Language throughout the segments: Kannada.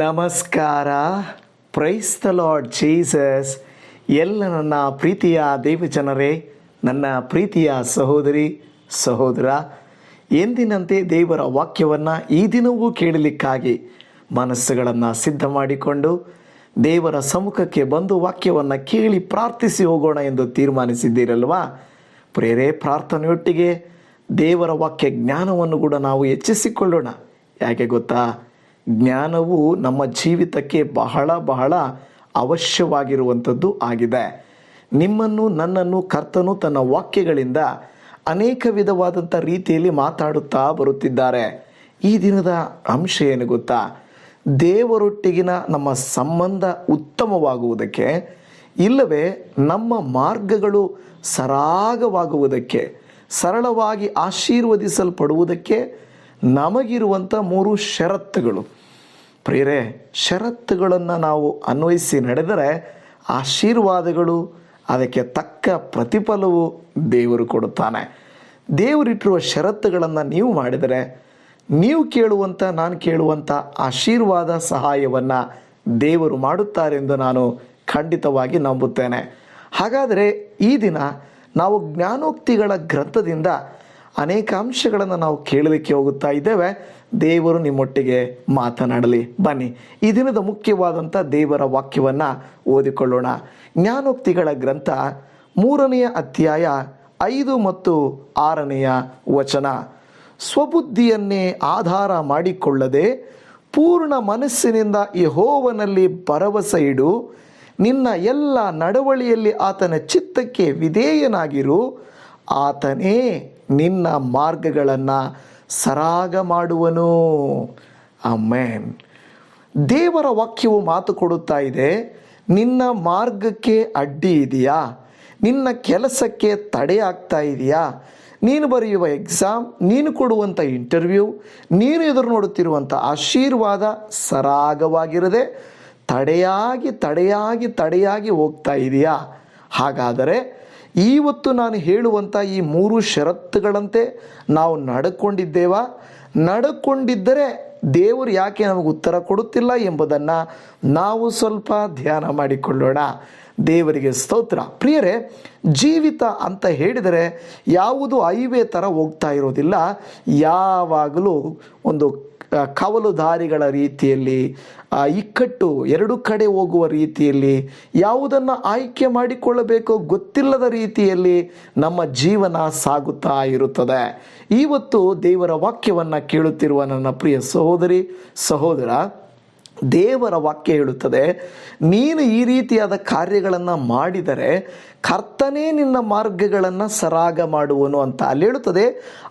ನಮಸ್ಕಾರ. ಪ್ರೈಸ್ ದ ಲಾರ್ಡ್ ಜೀಸಸ್ ಎಲ್ಲ ನನ್ನ ಪ್ರೀತಿಯ ದೇವಜನರೇ ನನ್ನ ಪ್ರೀತಿಯ ಸಹೋದರಿ, ಸಹೋದರ, ಎಂದಿನಂತೆ ದೇವರ ವಾಕ್ಯವನ್ನು ಈ ದಿನವೂ ಕೇಳಲಿಕ್ಕಾಗಿ ಮನಸ್ಸುಗಳನ್ನು ಸಿದ್ಧ ಮಾಡಿಕೊಂಡು ದೇವರ ಸಮ್ಮುಖಕ್ಕೆ ಬಂದು ವಾಕ್ಯವನ್ನು ಕೇಳಿ ಪ್ರಾರ್ಥಿಸಿ ಹೋಗೋಣ ಎಂದು ತೀರ್ಮಾನಿಸಿದ್ದೀರಲ್ವಾ? ಪ್ರೇರೇ ಪ್ರಾರ್ಥನೆಯೊಟ್ಟಿಗೆ ದೇವರ ವಾಕ್ಯ ಜ್ಞಾನವನ್ನು ಕೂಡ ನಾವು ಹೆಚ್ಚಿಸಿಕೊಳ್ಳೋಣ. ಯಾಕೆ ಗೊತ್ತಾ? ಜ್ಞಾನವು ನಮ್ಮ ಜೀವಿತಕ್ಕೆ ಬಹಳ ಬಹಳ ಅವಶ್ಯವಾಗಿರುವಂಥದ್ದು ಆಗಿದೆ. ನಿಮ್ಮನ್ನು, ನನ್ನನ್ನು, ಕರ್ತನು ತನ್ನ ವಾಕ್ಯಗಳಿಂದ ಅನೇಕ ವಿಧವಾದಂಥ ರೀತಿಯಲ್ಲಿ ಮಾತಾಡುತ್ತಾ ಬರುತ್ತಿದ್ದಾರೆ. ಈ ದಿನದ ಅಂಶ ಏನು ಗೊತ್ತಾ? ದೇವರೊಟ್ಟಿಗಿನ ನಮ್ಮ ಸಂಬಂಧ ಉತ್ತಮವಾಗುವುದಕ್ಕೆ, ಇಲ್ಲವೇ ನಮ್ಮ ಮಾರ್ಗಗಳು ಸರಾಗವಾಗುವುದಕ್ಕೆ, ಸರಳವಾಗಿ ಆಶೀರ್ವದಿಸಲ್ಪಡುವುದಕ್ಕೆ ನಮಗಿರುವಂಥ ಮೂರು ಷರತ್ತುಗಳು. ಪ್ರಿಯರೇ, ಷರತ್ತುಗಳನ್ನು ನಾವು ಅನ್ವಯಿಸಿ ನಡೆದರೆ ಆಶೀರ್ವಾದಗಳು, ಅದಕ್ಕೆ ತಕ್ಕ ಪ್ರತಿಫಲವು ದೇವರು ಕೊಡುತ್ತಾನೆ. ದೇವರಿಟ್ಟಿರುವ ಷರತ್ತುಗಳನ್ನು ನೀವು ಮಾಡಿದರೆ, ನೀವು ಕೇಳುವಂಥ ನಾನು ಕೇಳುವಂಥ ಆಶೀರ್ವಾದ ಸಹಾಯವನ್ನು ದೇವರು ಮಾಡುತ್ತಾರೆಂದು ನಾನು ಖಂಡಿತವಾಗಿ ನಂಬುತ್ತೇನೆ. ಹಾಗಾದರೆ ಈ ದಿನ ನಾವು ಜ್ಞಾನೋಕ್ತಿಗಳ ಗ್ರಂಥದಿಂದ ಅನೇಕ ಅಂಶಗಳನ್ನು ನಾವು ಕೇಳಲಿಕ್ಕೆ ಹೋಗುತ್ತಾ ಇದ್ದೇವೆ. ದೇವರು ನಿಮ್ಮೊಟ್ಟಿಗೆ ಮಾತನಾಡಲಿ. ಬನ್ನಿ, ಈ ದಿನದ ಮುಖ್ಯವಾದಂಥ ದೇವರ ವಾಕ್ಯವನ್ನು ಓದಿಕೊಳ್ಳೋಣ. ಜ್ಞಾನೋಕ್ತಿಗಳ ಗ್ರಂಥ ಮೂರನೆಯ ಅಧ್ಯಾಯ ಐದು ಮತ್ತು ಆರನೆಯ ವಚನ. ಸ್ವಬುದ್ಧಿಯನ್ನೇ ಆಧಾರ ಮಾಡಿಕೊಳ್ಳದೆ ಪೂರ್ಣ ಮನಸ್ಸಿನಿಂದ ಯಹೋವನಲ್ಲಿ ಭರವಸೆ ಇಡು, ನಿನ್ನ ಎಲ್ಲ ನಡವಳಿಯಲ್ಲಿ ಆತನ ಚಿತ್ತಕ್ಕೆ ವಿಧೇಯನಾಗಿರು, ಆತನೇ ನಿನ್ನ ಮಾರ್ಗಗಳನ್ನು ಸರಾಗ ಮಾಡುವನು. ಅಮೇನ್ ದೇವರ ವಾಕ್ಯವು ಮಾತು ಕೊಡುತ್ತಾ ಇದೆ, ನಿನ್ನ ಮಾರ್ಗಕ್ಕೆ ಅಡ್ಡಿ ಇದೆಯಾ? ನಿನ್ನ ಕೆಲಸಕ್ಕೆ ತಡೆ ಆಗ್ತಾ ಇದೆಯಾ? ನೀನು ಬರೆಯುವ ಎಕ್ಸಾಮ್, ನೀನು ಕೊಡುವಂಥ ಇಂಟರ್ವ್ಯೂ, ನೀನು ಎದುರು ನೋಡುತ್ತಿರುವಂಥ ಆಶೀರ್ವಾದ ಸರಾಗವಾಗಿರದೆ ತಡೆಯಾಗಿ ತಡೆಯಾಗಿ ತಡೆಯಾಗಿ ಹೋಗ್ತಾ ಇದೆಯಾ? ಹಾಗಾದರೆ ಇವತ್ತು ನಾನು ಹೇಳುವಂಥ ಈ ಮೂರು ಷರತ್ತುಗಳಂತೆ ನಾವು ನಡ್ಕೊಂಡಿದ್ದೇವಾ. ನಡ್ಕೊಂಡಿದ್ದರೆ ದೇವರು ಯಾಕೆ ನಮಗೆ ಉತ್ತರ ಕೊಡುತ್ತಿಲ್ಲ ಎಂಬುದನ್ನು ನಾವು ಸ್ವಲ್ಪ ಧ್ಯಾನ ಮಾಡಿಕೊಳ್ಳೋಣ. ದೇವರಿಗೆ ಸ್ತೋತ್ರ. ಪ್ರಿಯರೇ, ಜೀವಿತ ಅಂತ ಹೇಳಿದರೆ ಯಾವುದು ಐವೇ ಥರ ಹೋಗ್ತಾ ಇರೋದಿಲ್ಲ. ಯಾವಾಗಲೂ ಒಂದು ಆ, ಕವಲು ದಾರಿಗಳ ರೀತಿಯಲ್ಲಿ ಇಕ್ಕಟ್ಟು ಎರಡು ಕಡೆ ಹೋಗುವ ರೀತಿಯಲ್ಲಿ ಯಾವುದನ್ನು ಆಯ್ಕೆ ಮಾಡಿಕೊಳ್ಳಬೇಕೋ ಗೊತ್ತಿಲ್ಲದ ರೀತಿಯಲ್ಲಿ ನಮ್ಮ ಜೀವನ ಸಾಗುತ್ತಾ ಇರುತ್ತದೆ. ಇವತ್ತು ದೇವರ ವಾಕ್ಯವನ್ನು ಕೇಳುತ್ತಿರುವ ನನ್ನ ಪ್ರಿಯ ಸಹೋದರಿ ಸಹೋದರ ದೇವರ ವಾಕ್ಯ ಹೇಳುತ್ತದೆ ನೀನು ಈ ರೀತಿಯಾದ ಕಾರ್ಯಗಳನ್ನು ಮಾಡಿದರೆ ಕರ್ತನೇ ನಿನ್ನ ಮಾರ್ಗಗಳನ್ನು ಸರಾಗ ಮಾಡುವನು ಅಂತ. ಅಲ್ಲಿ ಹೇಳುತ್ತದೆ